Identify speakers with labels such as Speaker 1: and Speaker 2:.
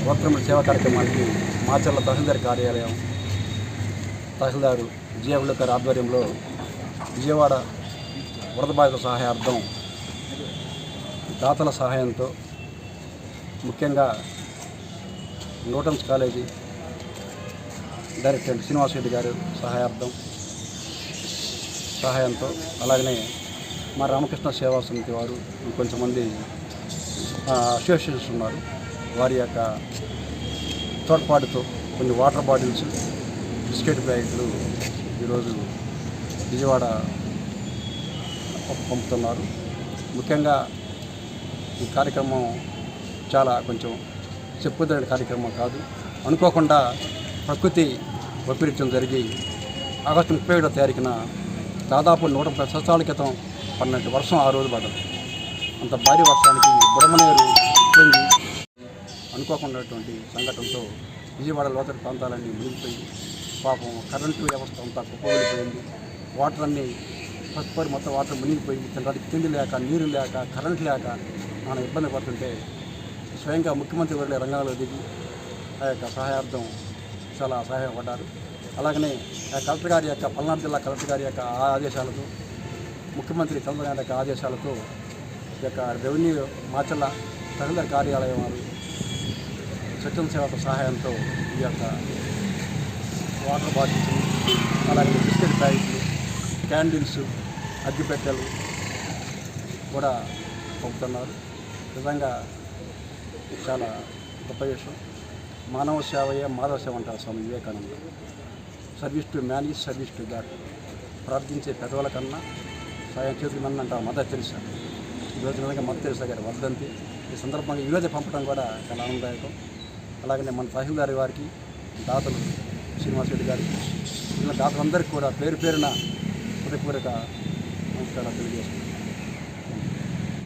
Speaker 1: సేవా కార్యక్రమానికి మాచర్ల తహసీల్దార్ కార్యాలయం తహసీల్దారు విజయవుల ఆధ్వర్యంలో విజయవాడ వరద బాధిత సహాయార్థం దాతల సహాయంతో ముఖ్యంగా Newton's college director Srinivas Reddy గారు సహాయార్థం సహాయంతో అలాగనే మా రామకృష్ణ సేవా సమితి వారు కొంచెమంది అసోసియేషన్స్ ఉన్నారు. వారి యొక్క తోడ్పాటుతో కొన్ని వాటర్ బాటిల్స్ బిస్కెట్ ప్యాకెట్లు ఈరోజు విజయవాడ పంపుతున్నారు. ముఖ్యంగా ఈ కార్యక్రమం చాలా కొంచెం చెప్పుదైన కార్యక్రమం కాదు. అనుకోకుండా ప్రకృతి వైపరీత్యం జరిగి ఆగస్టు ముప్పై ఏడో తారీఖున దాదాపు నూట ముప్పై సంవత్సరాల క్రితం పడినట్టు వర్షం ఆ రోజు పడ్డది. అంత భారీ వర్షానికి బుడమనేరు అనుకోకుండాటువంటి సంఘటనతో విజయవాడ లోతటి ప్రాంతాలన్నీ మునిగిపోయి పాపం కరెంటు వ్యవస్థ అంతా కుప్పగలిపోయింది వాటర్ అన్నీ పసుపరి మొత్తం వాటర్ మునిగిపోయి తినడానికి తిండి లేక నీరు లేక కరెంట్ లేక మనం ఇబ్బంది పడుతుంటే స్వయంగా ముఖ్యమంత్రి వర్ల రంగంలో దిగి ఆ యొక్క సహాయార్థం చాలా సహాయపడ్డారు. అలాగనే ఆ కలెక్టర్ గారి యొక్క పల్నాడు జిల్లా కలెక్టర్ గారి యొక్క ఆదేశాలతో ముఖ్యమంత్రి చంద్రబాబు యొక్క ఆదేశాలతో ఈ యొక్క రెవెన్యూ మాచల్ల తహసీల్దార్ కార్యాలయం వారు స్వచ్ఛంద సేవతో సహాయంతో ఈ యొక్క వాటర్ బాటిల్స్ అలాగే బిస్కెట్ ప్యాకెట్లు క్యాండిల్స్ అగ్గిపెట్టెలు కూడా పంపుతున్నారు నిజంగా చాలా గొప్ప విషయం. మానవ సేవయే మాధవ సేవ అంటారు Swami Vivekananda. Service to man is service to God. ప్రార్థించే పెదవుల కన్నా సాయం చేతులు మన్న అంటారు మదర్ తెలుసా ఈరోజు నిజంగా మదర్ తెలుసా గారి వర్ధంతి. ఈ సందర్భంగా ఈరోజు పంపడం కూడా చాలా ఆనందదాయకం. అలాగనే మన తహసీల్దార్ వారికి దాతలు శ్రీనివాస్ రెడ్డి గారికి ఇలా దాతలందరికీ కూడా పేరు పేరున హృదయపూర్వక నమస్కారాలు తెలియజేస్తున్నాను.